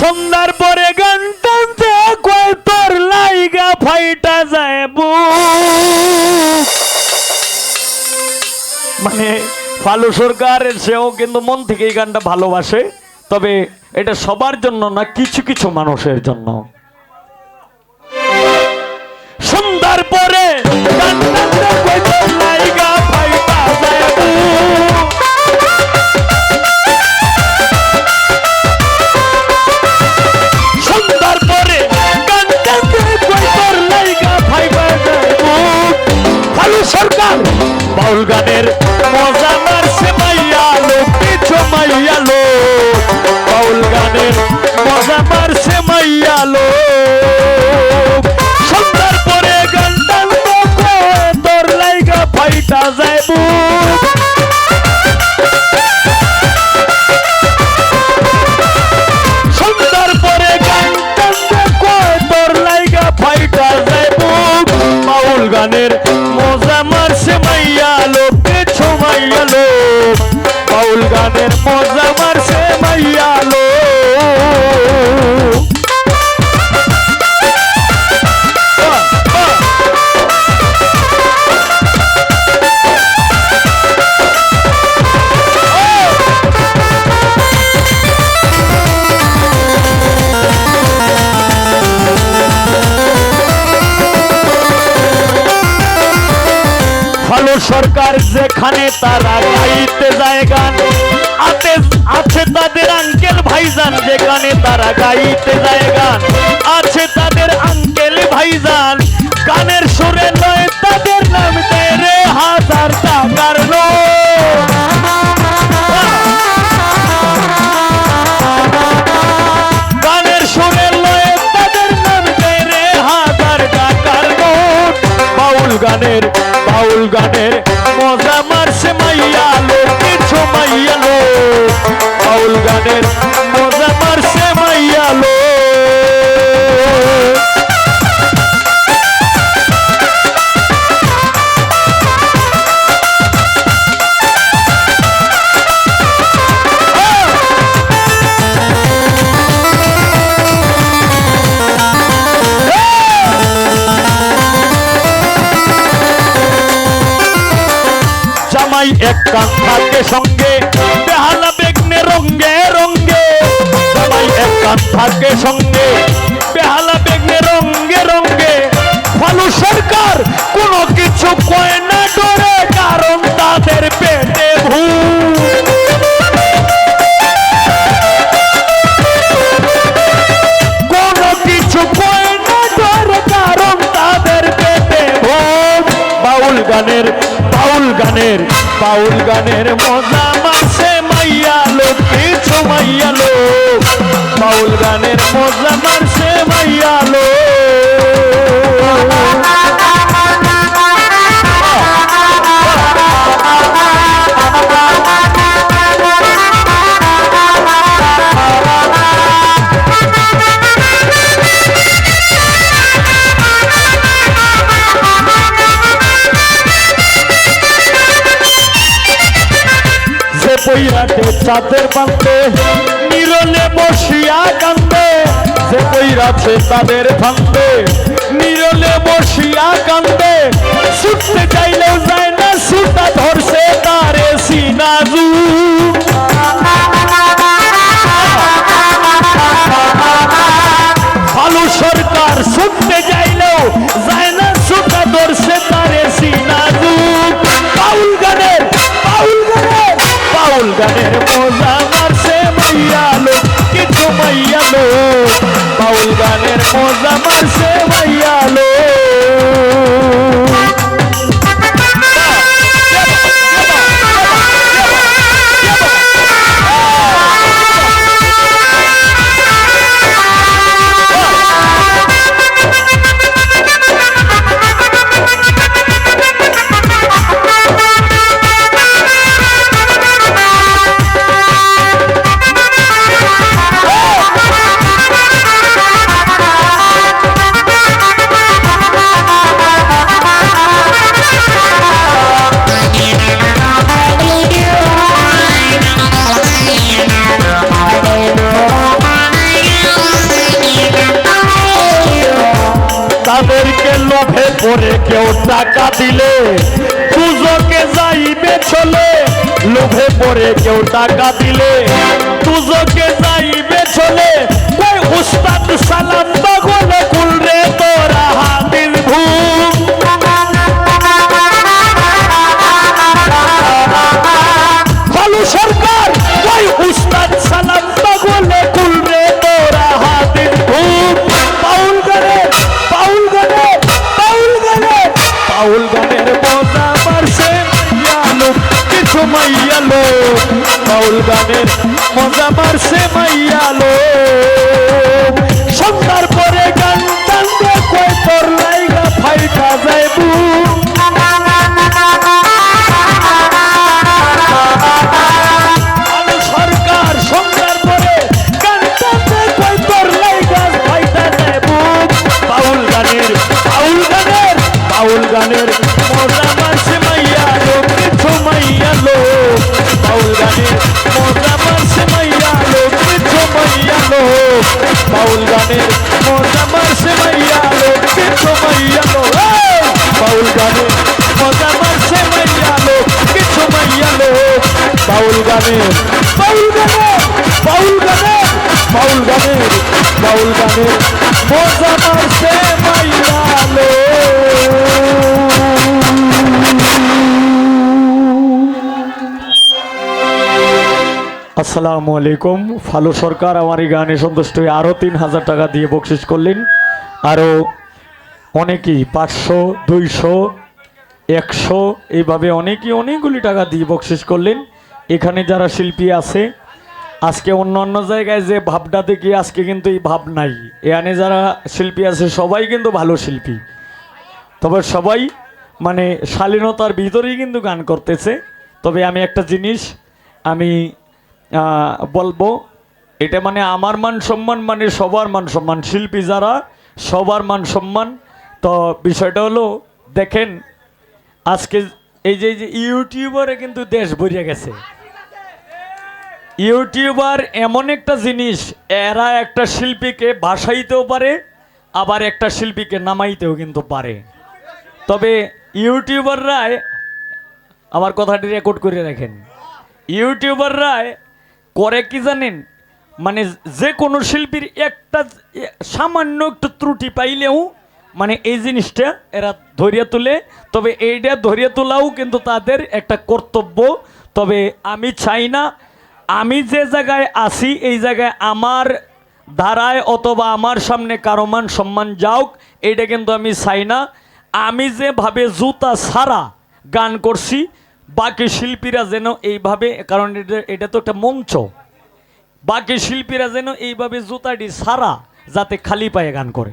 সন্ধ্যার পরে গান টানতে কয় তোর লাইগা ফাইটা যায় বুক। মানে ফালু সরকার, সেও কিন্তু মন থেকে এই গানটা ভালোবাসে, তবে এটা সবার জন্য না, কিছু কিছু মানুষের জন্য সন্ধ্যার পরে গান টানতে কয় তোর গানের মজা গানের মজা ভালো সরকার যেখানে তারা গাইতে যায় গান। আতে, আছে তাদের আঙ্কেল ভাইজান, যেখানে তারা গাইতে যায় গান। আছে তাদের আঙ্কেল ভাইজান কানের সুরে নয়, তাদের নাম রে হাজার বাউল কান থাকে সঙ্গে, বেহালা বেগনে রঙ্গে রঙ্গে। ফালু সরকার কোনো কিছু কয় না ডরে, কারণ তাদের পেটে কোনো কিছু কারণ বাউল গানের বাউল গানের বাউল গানের মজা মজা মারছে মাইয়া লোক চাঁদের বান্ধে যে বইরাছে তাদের ভাঙবে। মজা টাকা দিলে তুজকে যাইবে চলে। লোভে পড়ে কেউ টাকা দিলে তুজকে যাইবে চলে। সালাম্বা গানের মজা মারছে মাইয়া লো কিছু মাইয়া লো পাউল গানের মজা মারছে মাইয়া লো কিছু মাইয়া লো পাউল গানের মজা মারছে মাইয়া লো কিছু মাইয়া লো এই! পাউল গানের মজা মারছে মাইয়া লো কিছু মাইয়া লো পাউল গানের পাউল গানের পাউল গানের পাউল গানের পাউল গানের মজা মারছে আসসালামু আলাইকুম। ফালু সরকার আমার এই গানে সন্তুষ্ট হয়ে আরও তিন হাজার টাকা দিয়ে বকশিস করলেন। আরও অনেকেই, পাঁচশো, দুইশো, একশো, এইভাবে অনেকেই অনেকগুলি টাকা দিয়ে বকশিস করলেন। এখানে যারা শিল্পী আছে, আজকে অন্য অন্য জায়গায় যে ভাবটা দেখি, আজকে কিন্তু এই ভাব নাই। এখানে যারা শিল্পী আছে, সবাই কিন্তু ভালো শিল্পী। তবে সবাই মানে শালীনতার ভিতরেই কিন্তু গান করতেছে। তবে আমি একটা জিনিস, আমি বলব, এটা মানে আমার মান সম্মান মানে সবার মান সম্মান। শিল্পী যারা, সবার মান সম্মান। তো বিষয়টা হলো, দেখেন, আজকে এই যে ইউটিউবারে কিন্তু দেশ ভরিয়ে গেছে। ইউটিউবার এমন একটা জিনিস, এরা একটা শিল্পীকে ভাসাইতেও পারে, আবার একটা শিল্পীকে নামাইতেও কিন্তু পারে। তবে ইউটিউবাররাই, আমার কথাটি রেকর্ড করে রাখেন, ইউটিউবাররাই করে কি জানেন? মানে যে কোনো শিল্পীর একটা সামান্য একটু ত্রুটি পাইলেও মানে এই জিনিসটা এরা ধরিয়া তুলে। তবে এইটা ধরিয়া তোলাও কিন্তু তাদের একটা কর্তব্য। তবে আমি চাই না, আমি যে জায়গায় আছি, এই জায়গায় আমার ধারায় অথবা আমার সামনে কারও মান সম্মান যাওক, এইটা কিন্তু আমি চাই না। আমি যেভাবে জুতা ছাড়া গান করছি বাকি শিল্পীরা যেন এইভাবে, কারণ এটা এটা তো একটা মঞ্চ। বাকি শিল্পীরা যেন এইভাবে জুতাটি সারা যাতে খালি পায়ে গান করে।